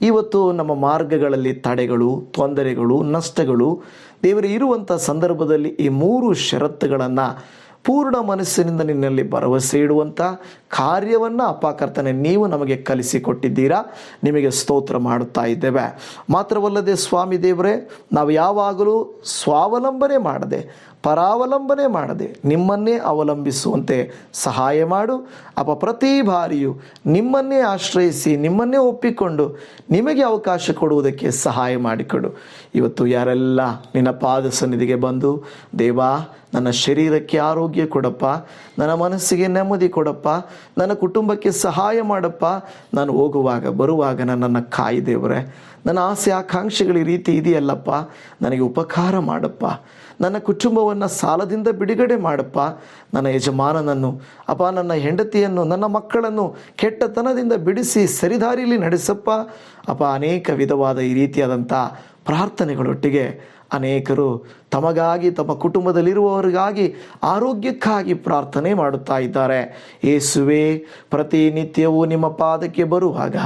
ಇವತ್ತು ನಮ್ಮ ಮಾರ್ಗಗಳಲ್ಲಿ ತಡೆಗಳು, ತೊಂದರೆಗಳು, ನಷ್ಟಗಳು ದೇವರು, ಇರುವಂಥ ಸಂದರ್ಭದಲ್ಲಿ ಈ ಮೂರು ಷರತ್ತುಗಳನ್ನು ಪೂರ್ಣ ಮನಸ್ಸಿನಿಂದ ನಿನ್ನಲ್ಲಿ ಭರವಸೆ ಇಡುವಂಥ ಕಾರ್ಯವನ್ನು ಅಪಾಕರ್ತನೆ ನೀವು ನಮಗೆ ಕಲಿಸಿಕೊಟ್ಟಿದ್ದೀರಾ? ನಿಮಗೆ ಸ್ತೋತ್ರ ಮಾಡುತ್ತಾ ಇದ್ದೇವೆ. ಮಾತ್ರವಲ್ಲದೆ ಸ್ವಾಮಿ ದೇವರೇ, ನಾವು ಯಾವಾಗಲೂ ಸ್ವಾವಲಂಬನೆ ಮಾಡದೆ ಪರಾವಲಂಬನೆ ಮಾಡದೆ ನಿಮ್ಮನ್ನೇ ಅವಲಂಬಿಸುವಂತೆ ಸಹಾಯ ಮಾಡು. ಅಪ ಪ್ರತಿ ಬಾರಿಯೂ ನಿಮ್ಮನ್ನೇ ಆಶ್ರಯಿಸಿ, ನಿಮ್ಮನ್ನೇ ಒಪ್ಪಿಕೊಂಡು ನಿಮಗೆ ಅವಕಾಶ ಕೊಡುವುದಕ್ಕೆ ಸಹಾಯ ಮಾಡಿಕೊಡು. ಇವತ್ತು ಯಾರೆಲ್ಲ ನಿನ್ನ ಪಾದ ಸನ್ನಿಧಿಗೆ ಬಂದು, ದೇವಾ, ನನ್ನ ಶರೀರಕ್ಕೆ ಆರೋಗ್ಯ ಕೊಡಪ್ಪ, ನನ್ನ ಮನಸ್ಸಿಗೆ ನೆಮ್ಮದಿ ಕೊಡಪ್ಪ, ನನ್ನ ಕುಟುಂಬಕ್ಕೆ ಸಹಾಯ ಮಾಡಪ್ಪ, ನಾನು ಹೋಗುವಾಗ, ಬರುವಾಗ ನನ್ನನ್ನು ಕಾಯಿ ದೇವರೇ, ನನ್ನ ಆಸೆ, ಆಕಾಂಕ್ಷೆಗಳು ಈ ರೀತಿ ಇದೆಯಲ್ಲಪ್ಪ, ನನಗೆ ಉಪಕಾರ ಮಾಡಪ್ಪ. ನನ್ನ ಕುಟುಂಬವನ್ನು ಸಾಲದಿಂದ ಬಿಡುಗಡೆ ಮಾಡಪ್ಪ. ನನ್ನ ಯಜಮಾನನನ್ನು, ಅಪ್ಪ, ನನ್ನ ಹೆಂಡತಿಯನ್ನು, ನನ್ನ ಮಕ್ಕಳನ್ನು ಕೆಟ್ಟತನದಿಂದ ಬಿಡಿಸಿ ಸರಿದಾರಿಯಲ್ಲಿ ನಡೆಸಪ್ಪ. ಅಪ್ಪ, ಅನೇಕ ವಿಧವಾದ ಈ ರೀತಿಯಾದಂಥ ಪ್ರಾರ್ಥನೆಗಳೊಟ್ಟಿಗೆ ಅನೇಕರು ತಮಗಾಗಿ, ತಮ್ಮ ಕುಟುಂಬದಲ್ಲಿರುವವರಿಗಾಗಿ ಆರೋಗ್ಯಕ್ಕಾಗಿ ಪ್ರಾರ್ಥನೆ ಮಾಡುತ್ತಾ ಇದ್ದಾರೆ. ಏಸುವೆ, ಪ್ರತಿನಿತ್ಯವೂ ನಿಮ್ಮ ಪಾದಕ್ಕೆ ಬರುವಾಗ,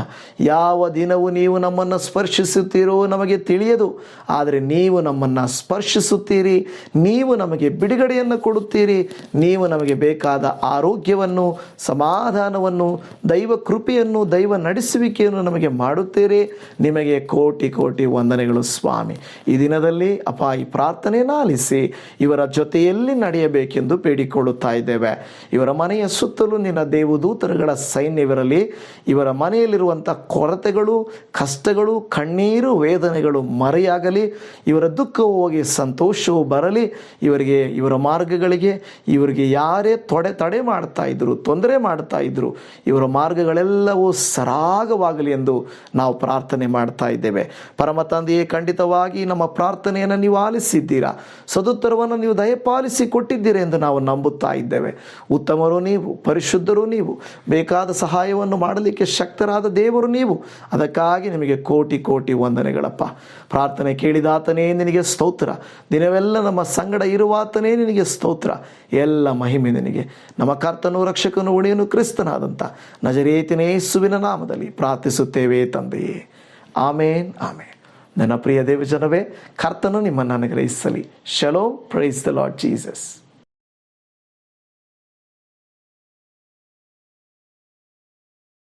ಯಾವ ದಿನವೂ ನೀವು ನಮ್ಮನ್ನು ಸ್ಪರ್ಶಿಸುತ್ತೀರೋ ನಮಗೆ ತಿಳಿಯದು. ಆದರೆ ನೀವು ನಮ್ಮನ್ನು ಸ್ಪರ್ಶಿಸುತ್ತೀರಿ, ನೀವು ನಮಗೆ ಬಿಡುಗಡೆಯನ್ನು ಕೊಡುತ್ತೀರಿ, ನೀವು ನಮಗೆ ಬೇಕಾದ ಆರೋಗ್ಯವನ್ನು, ಸಮಾಧಾನವನ್ನು, ದೈವ ಕೃಪೆಯನ್ನು, ದೈವ ನಡೆಸುವಿಕೆಯನ್ನು ನಮಗೆ ಮಾಡುತ್ತೀರಿ. ನಿಮಗೆ ಕೋಟಿ ಕೋಟಿ ವಂದನೆಗಳು ಸ್ವಾಮಿ. ಈ ದಿನದಲ್ಲಿ ಅಪಾಯಿ ಈ ಪ್ರಾರ್ಥನೆಯನ್ನು ಆಲಿಸಿ ಇವರ ಜೊತೆಯಲ್ಲಿ ನಡೆಯಬೇಕೆಂದು ಬೇಡಿಕೊಳ್ಳುತ್ತಾ ಇದ್ದೇವೆ. ಇವರ ಮನೆಯ ಸುತ್ತಲೂ ನಿನ್ನ ದೇವದೂತರುಗಳ ಸೈನ್ಯವಿರಲಿ. ಇವರ ಮನೆಯಲ್ಲಿರುವಂಥ ಕೊರತೆಗಳು, ಕಷ್ಟಗಳು, ಕಣ್ಣೀರು, ವೇದನೆಗಳು ಮರೆಯಾಗಲಿ. ಇವರ ದುಃಖವು ಹೋಗಿ ಸಂತೋಷವು ಬರಲಿ. ಇವರಿಗೆ, ಇವರ ಮಾರ್ಗಗಳಿಗೆ, ಇವರಿಗೆ ಯಾರೇ ತೊಡೆ, ತಡೆ ಮಾಡ್ತಾ ಇದ್ರು, ತೊಂದರೆ ಮಾಡ್ತಾ ಇದ್ರು, ಇವರ ಮಾರ್ಗಗಳೆಲ್ಲವೂ ಸರಾಗವಾಗಲಿ ಎಂದು ನಾವು ಪ್ರಾರ್ಥನೆ ಮಾಡ್ತಾ ಇದ್ದೇವೆ. ಪರಮ ತಂದೆಯೇ ಖಂಡಿತವಾಗಿ ನಮ್ಮ ಪ್ರಾರ್ಥನೆಯನ್ನು ನೀವು ಆಲಿಸಿದ್ದೀರಾ. ಸದುತ್ತರವನ್ನು ನೀವು ದಯಪಾಲಿಸಿ ಕೊಟ್ಟಿದ್ದೀರಿ ಎಂದು ನಾವು ನಂಬುತ್ತಾ ಇದ್ದೇವೆ. ಉತ್ತಮರು ನೀವು, ಪರಿಶುದ್ಧರು ನೀವು, ಬೇಕಾದ ಸಹಾಯವನ್ನು ಮಾಡಲಿಕ್ಕೆ ಶಕ್ತರಾದ ದೇವರು ನೀವು. ಅದಕ್ಕಾಗಿ ನಿಮಗೆ ಕೋಟಿ ಕೋಟಿ ವಂದನೆಗಳಪ್ಪ. ಪ್ರಾರ್ಥನೆ ಕೇಳಿದಾತನೇ ನಿನಗೆ ಸ್ತೋತ್ರ. ದಿನವೆಲ್ಲ ನಮ್ಮ ಸಂಗಡ ಇರುವಾತನೇ ನಿನಗೆ ಸ್ತೋತ್ರ. ಎಲ್ಲ ಮಹಿಮೆ ನಿನಗೆ. ನಮ್ಮ ಕರ್ತನು, ರಕ್ಷಕನು ಉಳಿಯನು ಕ್ರಿಸ್ತನಾದಂಥ ನಜರೇತಿನೇ ಯೇಸುವಿನ ನಾಮದಲ್ಲಿ ಪ್ರಾರ್ಥಿಸುತ್ತೇವೆ ತಂದೆಯೇ. ಆಮೇನ್ ಆಮೇನ್. ನನ್ನ ಪ್ರಿಯ ದೇವಜನವೇ ಕರ್ತನು ನಿಮ್ಮನ್ನು ಅನುಗ್ರಹಿಸಲಿ. ಶಲೋ ಪ್ರೈಸ್ ದ ಲಾರ್ಡ್ ಜೀಸಸ್